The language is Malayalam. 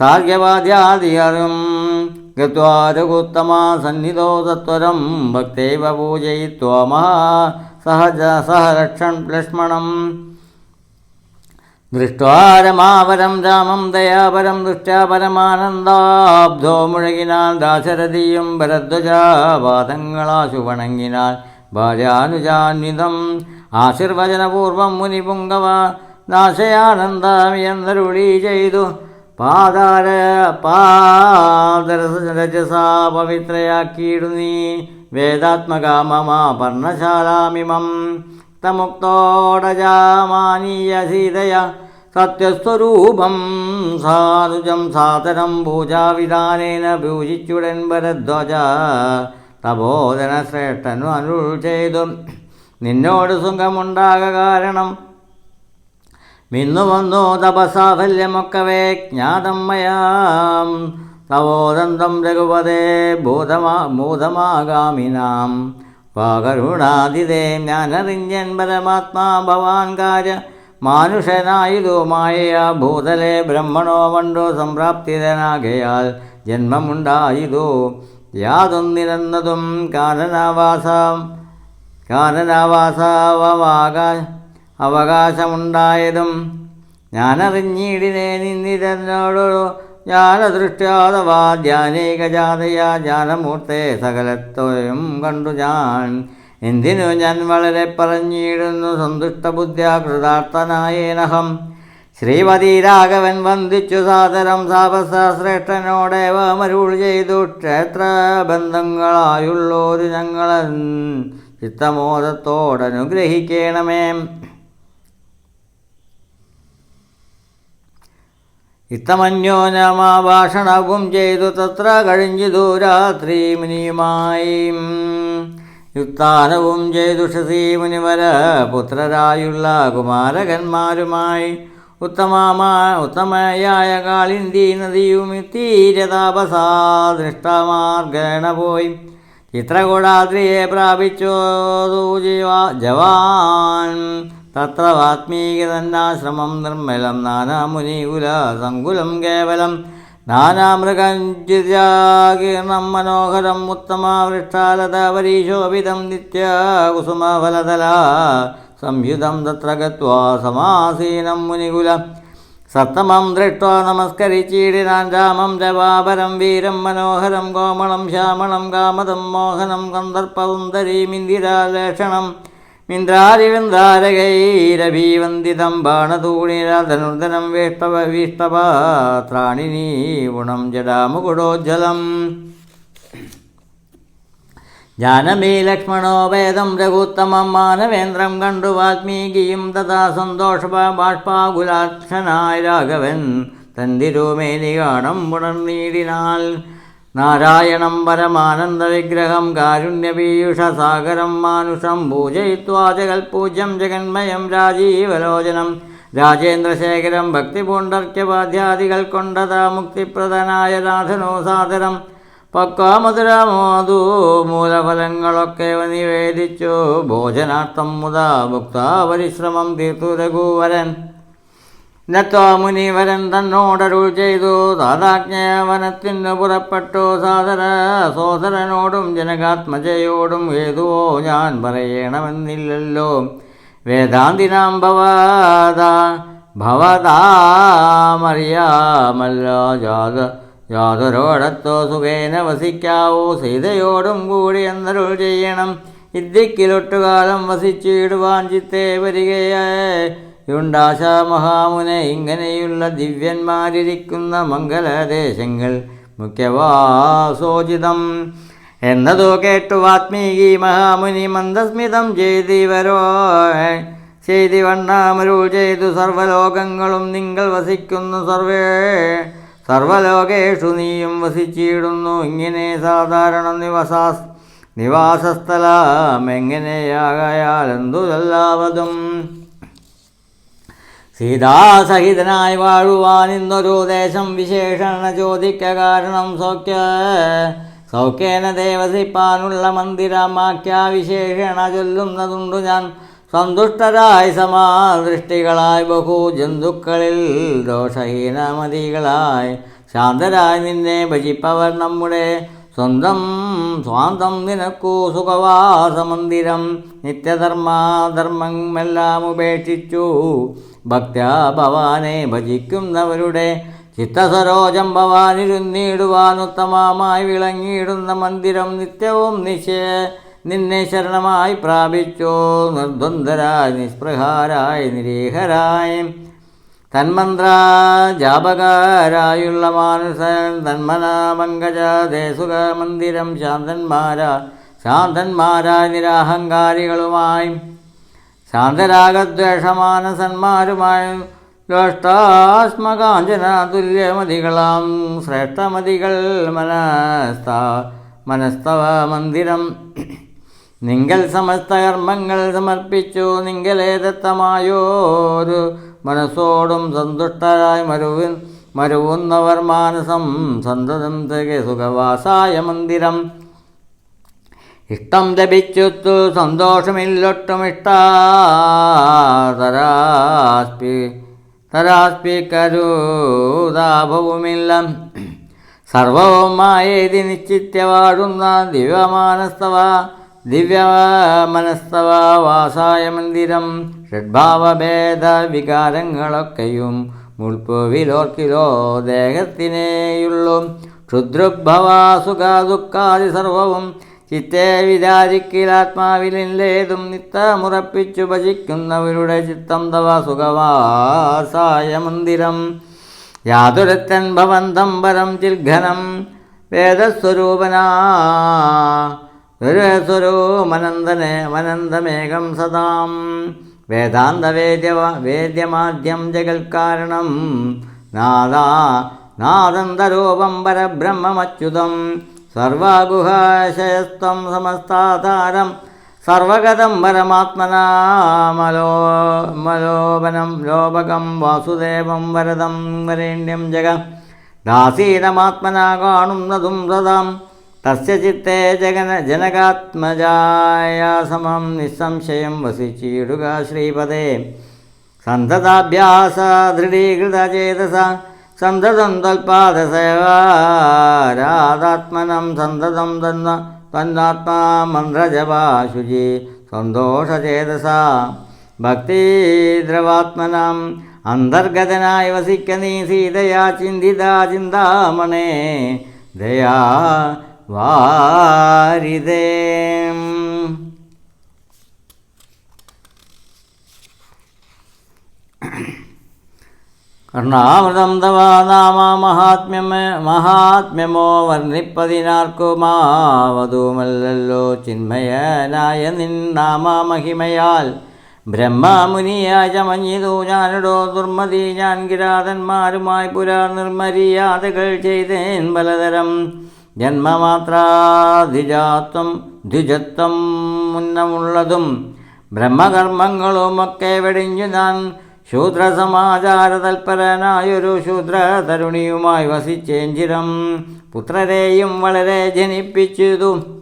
സാർഗ്യവാദ്യാദിയറും ഗത്വാരകുത്തമാ സന്നിധോ സത്വരം ഭക്തൈവ പൂജയിത്വാ മഹാ സഹജ സഹലക്ഷൻ ലക്ഷ്മണം ദൃഷ്ടാരമാവരം രാമം ദയാപരം ദൃഷ്ട്യാ പരമാനന്ദാബ്ധോ മുഴകിനാൽ ദാശരഥിയും ഭരദ്വജാപാദങ്ങളാശു വണങ്ങിനാൽ ഭാര്യാനുജാന്വിതം ആശീർവചനപൂർവം മുനിപുങ്കവ നാശയാനന്ദമിയെന്നരുളി ചെയ്തു. പാതാര പാദരസരജസാ പവിത്രയാക്കിയിടു നീ. വേദാത്മക മമ പർണശാലാമിമം തമുക്തോടജാമാനീയ സീതയ സത്യസ്വരൂപം സാധുജം സാതരം പൂജാവിധാനേന പൂജിച്ചുടൻ വരധ്വജ തപോധന ശ്രേഷ്ഠനു അരുൾ ചെയ്തു. നിന്നോട് സുഖമുണ്ടാക കാരണം മിന്നു വന്നു തപസാഫല്യമൊക്കവേ ജ്ഞാതം മയാം തവോദന്തം രഘുപതേ ഭൂതമാ ഭൂതമാഗാമിനാം. വാകരുണാതിഥേ ഞാനറിഞ്ഞൻ പരമാത്മാ ഭവാൻ കാര്യ മാനുഷനായതു മായ ഭൂതലെ ബ്രഹ്മണോ വണ്ടോ സംപ്രാപ്തിതനാകയാൽ ജന്മമുണ്ടായതു. യാതൊന്നിരുന്നതും കാരണവാസം കാരണവാസാവകാശ അവകാശമുണ്ടായതും ഞാനറിഞ്ഞിടിനെ നിന്നിതന്നോടു ജ്ഞാനദൃഷ്ട്യാതവാ ധ്യാനേകജാതയാ ജ്ഞാനമൂർത്തെ സകലത്തോയും കണ്ടു ഞാൻ. എന്തിനു ഞാൻ വളരെ പറഞ്ഞിടുന്നു സന്തുഷ്ടബുദ്ധ്യ കൃതാർത്ഥനായേനഹം. ശ്രീമതി രാഘവൻ വന്ദിച്ചു സാദരം സാപസശ്രേഷ്ഠനോടേവമരുൾ ചെയ്തു. ക്ഷേത്ര ബന്ധങ്ങളായുള്ളോരു ഞങ്ങളൻ ചിത്തമോദത്തോടനുഗ്രഹിക്കണമേ. ഇത്തമന്യോനമാഭാഷണവും ചെയ്തു തത്ര കഴിഞ്ഞിതു രാത്രി മുനിയുമായി. യുക്താനവും ചെയ്തു ഷസീ മുനിവര പുത്രരായുള്ള കുമാരകന്മാരുമായി. ഉത്തമമാ ഉത്തമയായ കാളിന്തി നദിയും തീരതാപസാ ദൃഷ്ടമാർഗേണ പോയി. ചിത്രകൂടാദ്രിയെ പ്രാപിച്ചോതു ജീവാ ജവാൻ. തത്ര വാത്മീകതന്നാശ്രമം നിർമ്മലം നാനാമുനികുലസങ്കുലം കേവലം നാനാമൃഗഞ്ജിതീർണം മനോഹരം ഉത്തമാവൃക്ഷാലത പരീശോഭിതം നിത്യകുസുമഫലതല സംയുതം തത്ര ഗത്വാ സമാസീനം മുനികുല സത്തമം ദൃഷ്ട്വാ നമസ്കരിച്ചീടിനാൻ രാമം ജവാപരം വീരം മനോഹരം കോമളം ശ്യാമളം കാമതം മോഹനം കന്ദർപ്പസുന്ദരീമിന്ദിരാലേഷണം മിന്ദ്രാരിവൃന്ദാരകൈരഭീവന്ദിതം ബാണതൂണിരധനുർധനം വേഷ്ടവ വീഷ്ടപാത്രാണിനീ ഗുണം ജടാമുകുടോജ്ജലം ജാനമീ ലക്ഷ്മണോ വേദം രഘുത്തമം മാനവേന്ദ്രം കണ്ടു വാൽമീകിയും തഥാ സന്തോഷ ബാഷ്പാകുലാക്ഷനായ രാഘവൻ തന്തിരുമേനി കാണം പുണർനീടിനാൽ നാരായണം പരമാനന്ദ വിഗ്രഹം കാരുണ്യപീയൂഷസാഗരം മാനുഷം പൂജയിത്വാ ജഗൽപൂജ്യം ജഗന്മയം രാജീവലോചനം. രാജേന്ദ്രശേഖരം ഭക്തിപൂണ്ടർക്യപാധ്യാദികൾ കൊണ്ടതാ മുക്തിപ്രദനായ നാഥനോ സാദരം പക്വാമധുരമോതു മൂലഫലങ്ങളൊക്കെ നിവേദിച്ചു. ഭോജനാർത്ഥം മുതാ ഭുക്താ പരിശ്രമം തീർത്തു രഘുവരൻ. നത്വാ മുനിവരൻ തന്നോടരുൾ ചെയ്തു. സാധാജ്ഞവനത്തിന് പുറപ്പെട്ടു. സാദര സോദരനോടും ജനകാത്മജയോടും ഏതുവോ ഞാൻ പറയണമെന്നില്ലല്ലോ. വേദാന്തിനാം ഭവത ഭവതാമറിയാമല്ലോ. ജാത യാതൊരോടത്തോ സുഖേന വസിക്കാവൂ. സീതയോടും കൂടി എന്നരുൾ ചെയ്യണം. ഇദ്ദിക്കിലൊട്ടുകാലം വസിച്ചിടുവാൻ ചിത്തേ വരികയുണ്ടാശ മഹാമുനെ ഇങ്ങനെയുള്ള ദിവ്യന്മാരിരിക്കുന്ന മംഗലദേശങ്ങൾ മുഖ്യവാസോചിതം എന്നതോ കേട്ടു വാത്മീകി മഹാമുനി മന്ദസ്മിതം ചെയ്തിവരോ ചെയ്തി വണ്ണാമരുൾ ചെയ്തു സർവലോകങ്ങളും നിങ്ങൾ വസിക്കുന്നു സർവേ. സർവലോകേഷു നീയും വസിച്ചിടുന്നു. ഇങ്ങനെ സാധാരണ നിവസാ നിവാസസ്ഥലം എങ്ങനെയാകയാലെന്തുതല്ലാവതും സീതാസഹിതനായി വാഴുവാൻ ഇന്നൊരു ദേശം വിശേഷണ ചോദിക്ക കാരണം സൗഖ്യ. സൗഖ്യേന ദേവസിപ്പാനുള്ള മന്ദിരമാക്കിയാ വിശേഷണ ചൊല്ലുന്നതുണ്ടു ഞാൻ. സന്തുഷ്ടരായി സമാദൃഷ്ടികളായി ബഹു ജന്തുക്കളിൽ ദോഷഹീനമതികളായി. ശാന്തരായി നിന്നെ ഭജിപ്പവർ നമ്മുടെ സ്വന്തം സ്വാന്തം നിനക്കു സുഖവാസമന്ദിരം നിത്യധർമാധർമ്മമെല്ലാം ഉപേക്ഷിച്ചു. ഭക്ത്യാ ഭവാനെ ഭജിക്കുന്നവരുടെ ചിത്തസരോജം ഭവാനിരുന്നിടുവാനുത്തമമായി വിളങ്ങിയിടുന്ന മന്ദിരം നിത്യവും നിശേ നിന്നെ ശരണമായി പ്രാപിച്ചോ. നിർദ്വന്ദ്വരായി നിസ്പൃഹാരായി നിരീഹരായി. തന്മന്ത്ര മാനസൻ മാനുസൻ തന്മനാമങ്കജ ദേശുക മന്ദിരം ശാന്തന്മാരാ ശാന്തന്മാരായ നിരാഹങ്കാരികളുമായും ശാന്തരാഗദ്വേഷമാനസന്മാരുമായും ലോഷ്ടാസ്മകാഞ്ചന തുല്യമതികളാം ശ്രേഷ്ഠമതികൾ മനസ്ത മനസ്തവ മന്ദിരം നിങ്കൽ സമസ്ത കർമ്മങ്ങൾ സമർപ്പിച്ചു നിങ്കലേദത്തമായോരു മനസ്സോടും സന്തുഷ്ടരായി മരുവിൻ മരുവുന്നവർ മാനസം സന്തതം തികെ സുഖവാസായ മന്ദിരം. ഇഷ്ടം ലഭിച്ചുത്തു സന്തോഷമില്ലൊട്ടും ഇഷ്ടാതരാസ്പി തരാസ്പിക്കരൂതാഭവുമില്ല. സർവവുമായേതി നിശ്ചിത്യ വാഴുന്ന ദിവ്യമാനസ്തവ ദിവ്യമനസ്തവ വാസായ മന്ദിരം ഷഡ്ഭാവഭേദ വികാരങ്ങളൊക്കെയും മുൾപ്പുവിലോർക്കിലോ ദേഹത്തിനേയുള്ളൂ. ക്ഷുദ്രുഭവാസുഖാദുഃഖാദി സുഖ ദുഃഖാദി സർവവും ചിത്തെ വിചാരിക്കലാത്മാവിലേതും നിത്തമുറപ്പിച്ചു ഭജിക്കുന്നവരുടെ ചിത്തം തവ സുഖവാസായ മന്ദിരം. യാതൊരുത്തൻ ഭവന്തം പരം ചിൽഘനം വേദസ്വരൂപനാ സ്വരൂപനന്ദനെ മനന്തമേകം സദാം. വേദാന്തവേദ്യ വേദ്യമാദ്യം ജഗൽക്കാരണം. നാദാ നാദന്തരൂപം പരബ്രഹ്മമച്യുതം. സർവാഗുഹാശയസ്ത്വം സമസ്താതാരം സർവഗതം പരമാത്മനാമലോ മലോപനം ലോപകം വാസുദേവം വരദം വരേണ്യം ജഗ. ദാസീനമാത്മനാ കാണുന്നതും സദാം. തസ്യ ചിത്തേ ജഗന ജനകാത്മജായ സമം നിസ്സംശയം വസിച്ചിടുക ശ്രീപദേ സന്തതാഭ്യാസ ദൃഢീകൃതചേതസ സന്തതം തൽപാദസേവാരാധാത്മനം സന്തതം തന്ന തന്നാത്മാ മന്ത്രജപാശുചി സന്തോഷചേതസ ഭക്തിദ്രവാത്മനം അന്തർഗതനായി വസിക്ക നീ സീതയാ ചിന്തിതാ ചിന്താമണേ ദയാ വാരിതേ. കർണാമൃതം തവാ നാമ മഹാത്മ്യമ മഹാത്മ്യമോ വർണിപ്പതിനാർക്കുമാവതുമല്ലല്ലോ. ചിന്മയനായ നിൻ നാമ മഹിമയാൽ ബ്രഹ്മമുനിയായ മഞ്ഞിതു ഞാനിടോ ദുർമതി ഞാൻ കിരാതന്മാരുമായി പുരാ നിർമര്യാദകൾ ചെയ്തേൻ പലതരം ജന്മമാത്രാധിജാത്വം ദ്വിജത്വം മുന്നമുള്ളതും ബ്രഹ്മകർമ്മങ്ങളുമൊക്കെ വെടിഞ്ഞു ഞാൻ ശൂദ്രസമാചാര തൽപരനായൊരു ശൂദ്ര തരുണിയുമായി വസിച്ചേഞ്ചിരം. പുത്രരെയും വളരെ ജനിപ്പിച്ചതും.